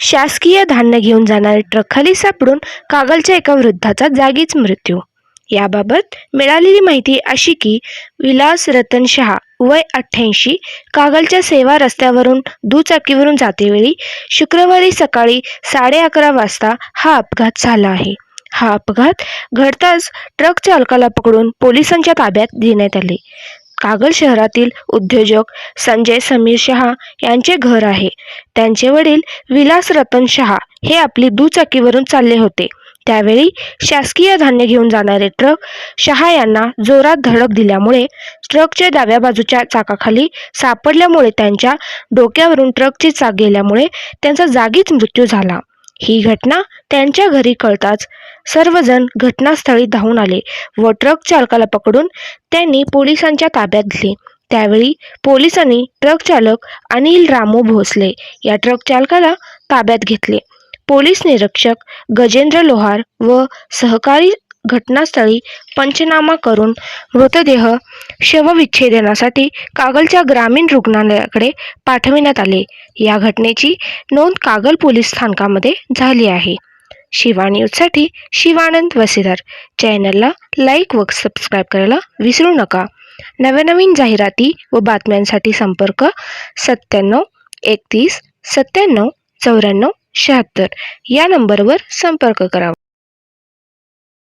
शासकीय धान्य घेऊन जाणारे ट्रक खाली सापडून कागलच्या एका वृद्धाचा जागीच मृत्यू. याबाबत मिळालेली माहिती अशी की विलास रतन शहा वय अठ्ठ्याऐंशी कागलच्या सेवा रस्त्यावरून दुचाकीवरून जातेवेळी शुक्रवारी सकाळी साडे अकरा वाजता हा अपघात झाला आहे. हा अपघात घडताच ट्रक चालकाला पकडून पोलिसांच्या ताब्यात देण्यात आले. कागल शहरातील उद्योजक संजय समीर शहा यांचे घर आहे. त्यांचे वडील विलास रतन शहा हे आपली दुचाकीवरून चालले होते. त्यावेळी शासकीय धान्य घेऊन जाणारे ट्रक शहा यांना जोरात धडक दिल्यामुळे ट्रकच्या डाव्या बाजूच्या चाकाखाली सापडल्यामुळे त्यांच्या डोक्यावरून ट्रकची चाक गेल्यामुळे त्यांचा जागीच मृत्यू झाला. ही घटना त्यांच्या घरी कळताच सर्वजण घटनास्थळी धावून आले व ट्रक चालकाला पकडून त्यांनी पोलिसांच्या ताब्यात दिले त्यावेळी पोलिसांनी ट्रक चालक अनिल रामू भोसले या ट्रक चालकाला ताब्यात घेतले. पोलीस निरीक्षक गजेंद्र लोहार व सहकारी घटनास्थळी पंचनामा करून मृतदेह शवविच्छेदनासाठी कागलच्या ग्रामीण रुग्णालयाकडे पाठविण्यात आले. या घटनेची नोंद कागल पोलीस स्थानकामध्ये झाली आहे. शिवा न्यूजसाठी शिवानंद वसेदार चॅनलला लाईक व सबस्क्राईब करायला विसरू नका. नवनवीन जाहिराती व बातम्यांसाठी संपर्क सत्त्याण्णव एकतीस सत्त्याण्णव चौऱ्याण्णव शहात्तर. या नंबरवर संपर्क करावा.